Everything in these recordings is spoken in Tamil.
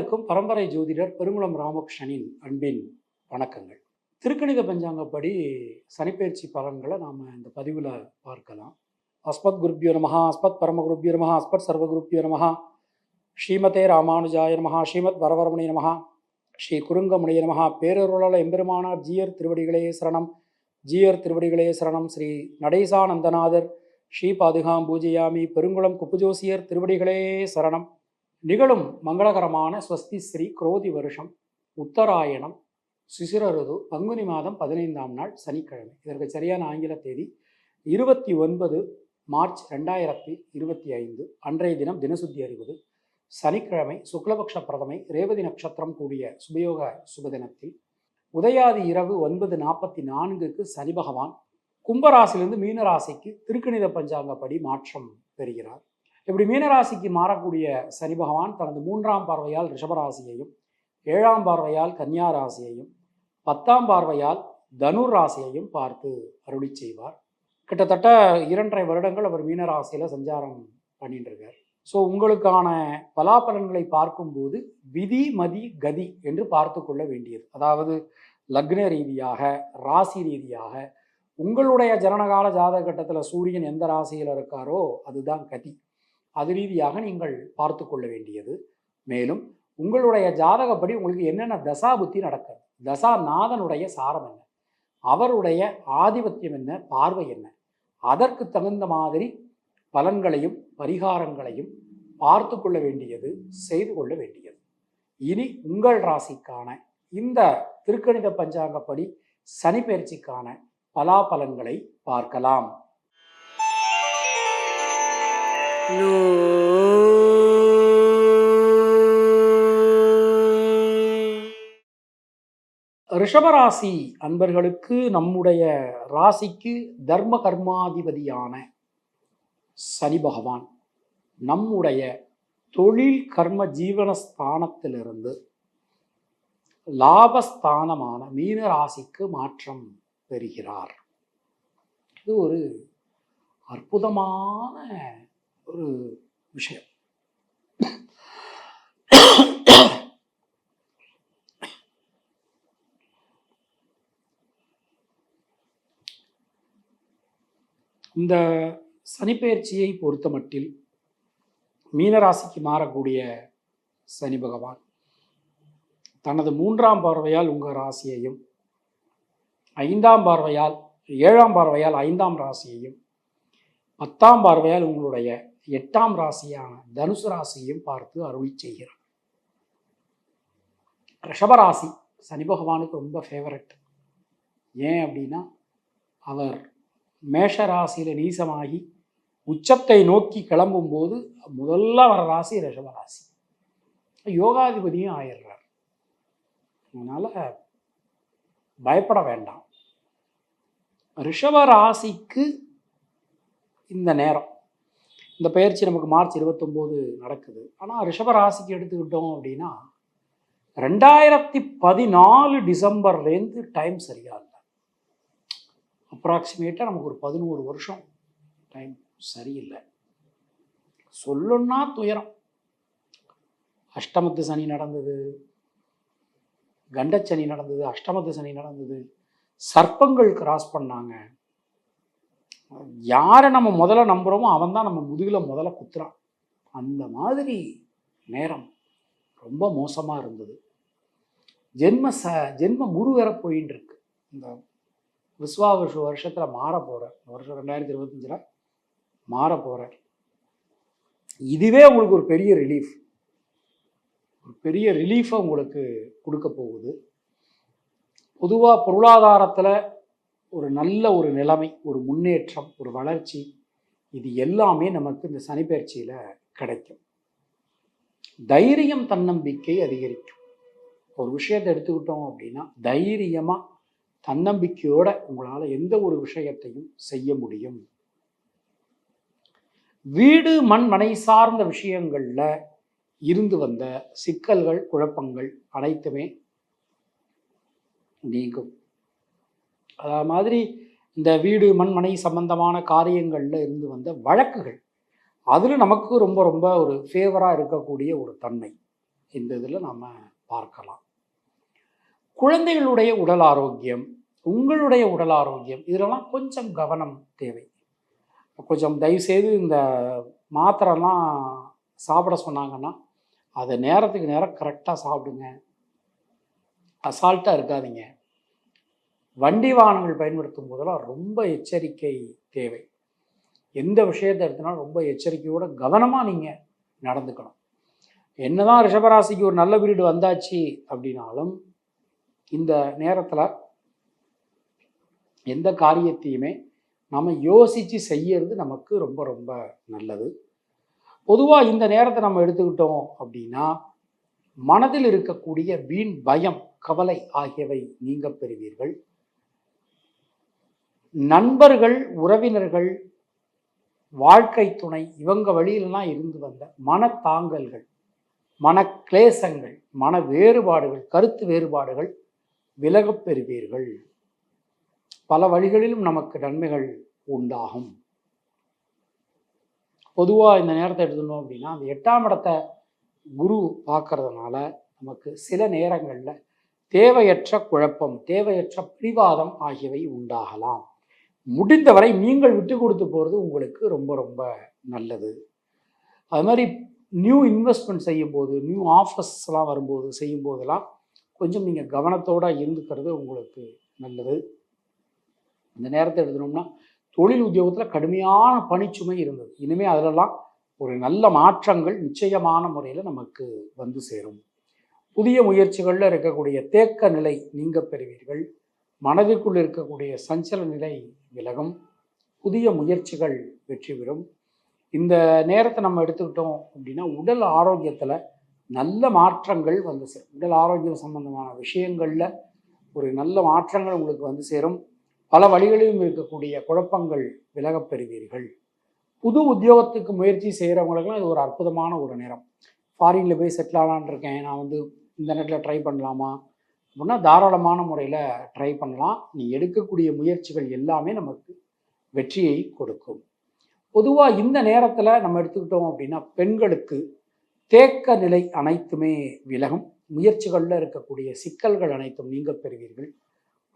அனைவருக்கும் பரம்பரை ஜோதிடர் பெருங்குளம் ராமகிருஷ்ணனின் அன்பின் வணக்கங்கள். திருக்கணித பஞ்சாங்கப்படி சனிப்பயிற்சி பலன்களை நாம் இந்த பதிவில் பார்க்கலாம். அஸ்மத் குருப்பியோ நமஹா அஸ்மத் பரமகுருப்பியோ நமஹா அஸ்மத் சர்வகுருப்பியோ நமஹா ஸ்ரீமதே ராமானுஜாய நமஹா ஸ்ரீமத் வரவரமணி நமஹா ஸ்ரீ குருங்கமுனிய நமஹா பேரருளால் எம்பெருமானார் ஜீயர் திருவடிகளே சரணம் ஜீயர் திருவடிகளே சரணம் ஸ்ரீ நடேசானந்தநாதர் ஸ்ரீ பாதுகாம் பூஜையாமி பெருங்குளம் குப்புஜோசியர் திருவடிகளே சரணம். நிகழும் மங்களகரமான ஸ்வஸ்தி ஸ்ரீ குரோதி வருஷம் உத்தராயணம் சிசிரருது பங்குனி மாதம் பதினைந்தாம் நாள் சனிக்கிழமை. இதற்கு சரியான ஆங்கில தேதி இருபத்தி ஒன்பது மார்ச் ரெண்டாயிரத்தி இருபத்தி ஐந்து அன்றைய தினம் தினசுத்தி அறிவது சனிக்கிழமை சுக்லபக்ஷ பிரதமை ரேவதி நட்சத்திரம் கூடிய சுபயோக சுபதினத்தில் உதயாதி இரவு ஒன்பது நாற்பத்தி நான்குக்கு சனி பகவான் கும்பராசிலிருந்து மீனராசிக்கு திருக்கணித பஞ்சாங்கப்படி மாற்றம் பெறுகிறார். இப்படி மீனராசிக்கு மாறக்கூடிய சனி பகவான் தனது மூன்றாம் பார்வையால் ரிஷபராசியையும் ஏழாம் பார்வையால் கன்னியா ராசியையும் பத்தாம் பார்வையால் தனுர் ராசியையும் பார்த்து அருளி செய்வார். கிட்டத்தட்ட இரண்டரை வருடங்கள் அவர் மீனராசியில் சஞ்சாரம் பண்ணிட்டு இருக்கார் ஸோ உங்களுக்கான பலாபலன்களை பார்க்கும்போது விதி மதி கதி என்று பார்த்து கொள்ள வேண்டியது. அதாவது லக்ன ரீதியாக ராசி ரீதியாக உங்களுடைய ஜனனகால ஜாதக கட்டத்தில் சூரியன் எந்த ராசியில் இருக்காரோ அதுதான் கதி. அது ரீதியாக நீங்கள் பார்த்து கொள்ள வேண்டியது. மேலும் உங்களுடைய ஜாதகப்படி உங்களுக்கு என்னென்ன தசா புத்தி நடக்கிறது? தசா நாதனுடைய சாரம் என்ன? அவருடைய ஆதிபத்தியம் என்ன? பார்வை என்ன? அதற்கு தகுந்த மாதிரி பலன்களையும் பரிகாரங்களையும் பார்த்து கொள்ள வேண்டியது செய்து கொள்ள வேண்டியது. இனி உங்கள் ராசிக்கான இந்த திருக்கணித பஞ்சாங்கப்படி சனி பயிற்சிக்கான பலாபலன்களை பார்க்கலாம். ரிஷபராசி அன்பர்களுக்கு நம்முடைய ராசிக்கு தர்ம கர்மாதிபதியான சனி பகவான் நம்முடைய தொழில் கர்ம ஜீவனஸ்தானத்திலிருந்து லாபஸ்தானமான மீன ராசிக்கு மாற்றம் பெறுகிறார். இது ஒரு அற்புதமான ஒரு விஷயம். இந்த சனிப்பெயர்ச்சியை பொறுத்த மட்டில் மீனராசிக்கு மாறக்கூடிய சனி பகவான் தனது மூன்றாம் பார்வையால் உங்கள் ராசியையும் ஐந்தாம் பார்வையால் ஏழாம் பார்வையால் ஐந்தாம் ராசியையும் பத்தாம் பார்வையால் உங்களுடைய எட்டாம் ராசியான தனுசு ராசியையும் பார்த்து அருளி செய்கிறார். ரிஷபராசி சனி பகவானுக்கு ரொம்ப ஃபேவரட் ஏன் அப்படின்னா அவர் மேஷ ராசியில் நீசமாகி உச்சத்தை நோக்கி கிளம்பும்போது முதல்ல வர ராசி ரிஷபராசி யோகாதிபதியும் ஆயிடுறார். அதனால் பயப்பட வேண்டாம். ரிஷப ராசிக்கு இந்த நேரம். இந்த பயிற்சி நமக்கு மார்ச் இருபத்தொம்போது நடக்குது. ஆனால் ரிஷபராசிக்கு எடுத்துக்கிட்டோம் அப்படின்னா ரெண்டாயிரத்தி பதினாலு டிசம்பர்லேருந்து டைம் சரியா இல்லை. அப்ராக்சிமேட்டாக நமக்கு ஒரு பதினோரு வருஷம் டைம் சரியில்லை சொல்லணும்னா துயரம். அஷ்டமத்து சனி நடந்தது. கண்டச்சனி நடந்தது. அஷ்டமத்து சனி நடந்தது. சர்ப்பங்கள் கிராஸ் பண்ணாங்க. யாரை நம்ம முதல்ல நம்புகிறோமோ அவன் தான் நம்ம முதுகில் முதல்ல குத்துறான். அந்த மாதிரி நேரம் ரொம்ப மோசமாக இருந்தது. ஜென்ம ச ஜென்ம குரு வேற போயின்னு இருக்கு. இந்த விஸ்வாவசு வருஷத்தில் மாற போகிறார் வருஷம் ரெண்டாயிரத்தி இருபத்தஞ்சில் மாற போகிறார் இதுவே உங்களுக்கு ஒரு பெரிய ரிலீஃப் ஒரு பெரிய ரிலீஃபை உங்களுக்கு கொடுக்க போகுது. பொதுவாக பொருளாதாரத்தில் ஒரு நல்ல ஒரு நிலைமை ஒரு முன்னேற்றம் ஒரு வளர்ச்சி இது எல்லாமே நமக்கு இந்த சனிப்பெயர்ச்சியில் கிடைக்கும். தைரியம் தன்னம்பிக்கை அதிகரிக்கும். ஒரு விஷயத்தை எடுத்துக்கிட்டோம் அப்படின்னா தைரியமாக தன்னம்பிக்கையோட உங்களால் எந்த ஒரு விஷயத்தையும் செய்ய முடியும். வீடு மண் மனை சார்ந்த விஷயங்களில் இருந்து வந்த சிக்கல்கள் குழப்பங்கள் அனைத்துமே நீங்கும். அது மாதிரி இந்த வீடு மண்மனை சம்பந்தமான காரியங்களில் இருந்து வந்த வழக்குகள். அதில் நமக்கு ரொம்ப ரொம்ப ஒரு ஃபேவராக இருக்கக்கூடிய ஒரு தன்மை. இந்த இதில் நம்ம பார்க்கலாம். குழந்தைகளுடைய உடல் ஆரோக்கியம் உங்களுடைய உடல் ஆரோக்கியம் இதிலெல்லாம் கொஞ்சம் கவனம் தேவை. கொஞ்சம் தயவுசெய்து இந்த மாத்திரைலாம் சாப்பிட சொன்னாங்கன்னா அதை நேரத்துக்கு நேரம் கரெக்டாக சாப்பிடுங்க. அசால்ட்டாக இருக்காதீங்க. வண்டி வாகனங்கள் பயன்படுத்தும் போதெல்லாம் ரொம்ப எச்சரிக்கை தேவை. எந்த விஷயத்தை எடுத்தினாலும் ரொம்ப எச்சரிக்கையோட கவனமாக நீங்கள் நடந்துக்கணும். என்னதான் ரிஷபராசிக்கு ஒரு நல்ல வீடு வந்தாச்சு அப்படின்னாலும் இந்த நேரத்தில் எந்த காரியத்தையுமே நம்ம யோசித்து செய்யறது நமக்கு ரொம்ப ரொம்ப நல்லது. பொதுவாக இந்த நேரத்தை நம்ம எடுத்துக்கிட்டோம் அப்படின்னா மனதில் இருக்கக்கூடிய வீண் பயம் கவலை ஆகியவை நீங்க பெறுவீர்கள். நண்பர்கள் உறவினர்கள் வாழ்க்கை துணை இவங்க வழியிலலாம் இருந்து வந்த மனத்தாங்கல்கள் மன கிளேசங்கள் மன வேறுபாடுகள் கருத்து வேறுபாடுகள் விலகப் பெறுவீர்கள். பல வழிகளிலும் நமக்கு நன்மைகள் உண்டாகும். பொதுவாக இந்த நேரத்தை எடுத்துனோம் அப்படின்னா அந்த எட்டாம் இடத்தை குரு பார்க்கறதுனால நமக்கு சில நேரங்களில் தேவையற்ற குழப்பம் தேவையற்ற பிடிவாதம் ஆகியவை உண்டாகலாம். முடிந்தவரை நீங்கள் விட்டு கொடுத்து போகிறது உங்களுக்கு ரொம்ப ரொம்ப நல்லது. அது மாதிரி நியூ இன்வெஸ்ட்மெண்ட் செய்யும்போது நியூ ஆஃபர்ஸ்லாம் வரும்போது செய்யும்போதெல்லாம் கொஞ்சம் நீங்கள் கவனத்தோடு இருந்துக்கிறது உங்களுக்கு நல்லது. இந்த நேரத்தை எடுத்துனோம்னா தொழில் உத்தியோகத்தில் கடுமையான பணிச்சுமை இருந்தது. இனிமேல் அதிலெல்லாம் ஒரு நல்ல மாற்றங்கள் நிச்சயமான முறையில் நமக்கு வந்து சேரும். புதிய முயற்சிகளில் இருக்கக்கூடிய தேக்க நிலை நீங்க பெறுவீர்கள். மனதிற்குள் இருக்கக்கூடிய சஞ்சல நிலை விலகும். புதிய முயற்சிகள் வெற்றி பெறும். இந்த நேரத்தை நம்ம எடுத்துக்கிட்டோம் அப்படின்னா உடல் ஆரோக்கியத்தில் நல்ல மாற்றங்கள் வந்து சேரும். உடல் ஆரோக்கியம் சம்பந்தமான விஷயங்களில் ஒரு நல்ல மாற்றங்கள் உங்களுக்கு வந்து சேரும். பல வழிகளிலும் இருக்கக்கூடிய குழப்பங்கள் விலகப் பெறுவீர்கள். புது உத்தியோகத்துக்கு முயற்சி செய்கிறவங்களுக்குலாம் இது ஒரு அற்புதமான ஒரு நேரம். ஃபாரினில் போய் செட்டில் ஆகலான் இருக்கேன். நான் வந்து இந்த நேரத்தில் ட்ரை பண்ணலாமா? அப்படின்னா தாராளமான முறையில் ட்ரை பண்ணலாம். நீ எடுக்கக்கூடிய முயற்சிகள் எல்லாமே நமக்கு வெற்றியை கொடுக்கும். பொதுவாக இந்த நேரத்தில் நம்ம எடுத்துக்கிட்டோம் அப்படின்னா பெண்களுக்கு தேக்க நிலை அனைத்துமே விலகும். முயற்சிகளில் இருக்கக்கூடிய சிக்கல்கள் அனைத்தும் நீங்க பெறுவீர்கள்.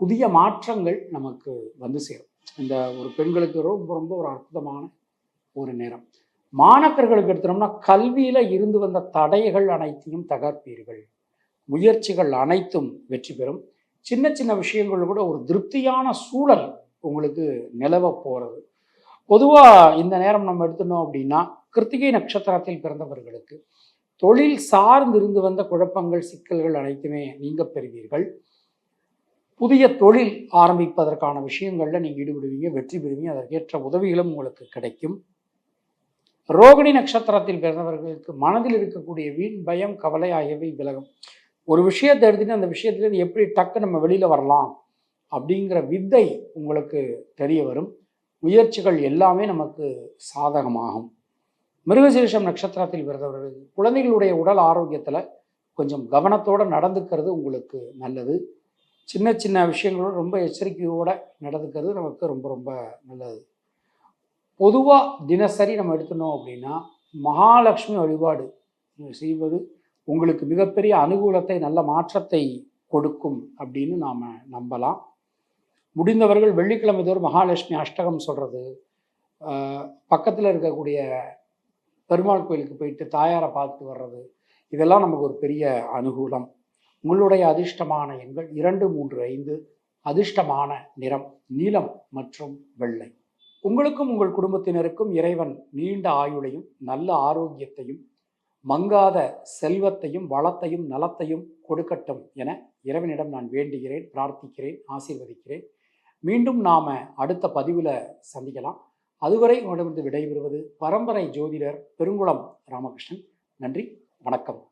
புதிய மாற்றங்கள் நமக்கு வந்து சேரும். இந்த ஒரு பெண்களுக்கு ரொம்ப ரொம்ப ஒரு அற்புதமான ஒரு நேரம். மாணக்கர்களுக்கு எடுத்தோம்னா கல்வியில் இருந்து வந்த தடைகள் அனைத்தையும் தகர்ப்பீர்கள். முயற்சிகள் அனைத்தும் வெற்றி பெறும். சின்ன சின்ன விஷயங்கள் கூட ஒரு திருப்தியான சூழல் உங்களுக்கு நிலவ போகிறது பொதுவாக இந்த நேரம் நம்ம எடுத்துனோம் அப்படின்னா கிருத்திகை நட்சத்திரத்தில் பிறந்தவர்களுக்கு தொழில் சார்ந்து இருந்து வந்த குழப்பங்கள் சிக்கல்கள் அனைத்துமே நீங்க பெறுவீர்கள். புதிய தொழில் ஆரம்பிப்பதற்கான விஷயங்களில் நீங்கள் ஈடுபடுவீங்க வெற்றி பெறுவீங்க அதற்கேற்ற உதவிகளும் உங்களுக்கு கிடைக்கும். ரோகிணி நட்சத்திரத்தில் பிறந்தவர்களுக்கு மனதில் இருக்கக்கூடிய வீண் பயம் கவலை ஆகியவை விலகும். ஒரு விஷயத்தை எடுத்துகிட்டு அந்த விஷயத்துலேருந்து எப்படி டக்கு நம்ம வெளியில் வரலாம் அப்படிங்கிற வித்தை உங்களுக்கு தெரிய வரும். முயற்சிகள் எல்லாமே நமக்கு சாதகமாகும். மிருகசீரிஷம் நட்சத்திரத்தில் பிறந்தவர்கள் குழந்தைகளுடைய உடல் ஆரோக்கியத்தில் கொஞ்சம் கவனத்தோடு நடந்துக்கிறது உங்களுக்கு நல்லது. சின்ன சின்ன விஷயங்களோட ரொம்ப எச்சரிக்கையோடு நடந்துக்கிறது நமக்கு ரொம்ப ரொம்ப நல்லது. பொதுவாக தினசரி நம்ம எடுத்துனோம் அப்படின்னா மகாலட்சுமி வழிபாடு செய்வது உங்களுக்கு மிகப்பெரிய அனுகூலத்தை நல்ல மாற்றத்தை கொடுக்கும் அப்படின்னு நாம் நம்பலாம். முடிந்தவர்கள் வெள்ளிக்கிழமை தோறும் மகாலட்சுமி அஷ்டகம் சொல்கிறது பக்கத்தில் இருக்கக்கூடிய பெருமாள் கோயிலுக்கு போயிட்டு தாயாரை பார்த்து வர்றது. இதெல்லாம் நமக்கு ஒரு பெரிய அனுகூலம். உங்களுடைய அதிர்ஷ்டமான எண்கள் இரண்டு மூன்று ஐந்து. அதிர்ஷ்டமான நிறம் நீலம் மற்றும் வெள்ளை. உங்களுக்கும் உங்கள் குடும்பத்தினருக்கும் இறைவன் நீண்ட ஆயுளையும் நல்ல ஆரோக்கியத்தையும் மங்காத செல்வத்தையும் வளத்தையும் நலத்தையும் கொடுக்கட்டும் என இறைவனிடம் நான் வேண்டுகிறேன் பிரார்த்திக்கிறேன் ஆசீர்வதிக்கிறேன். மீண்டும் நாம் அடுத்த பதிவில் சந்திக்கலாம். அதுவரை உங்களிடமிருந்து விடைபெறுவது பரம்பரை ஜோதிடர் பெருங்குளம் ராமகிருஷ்ணன். நன்றி வணக்கம்.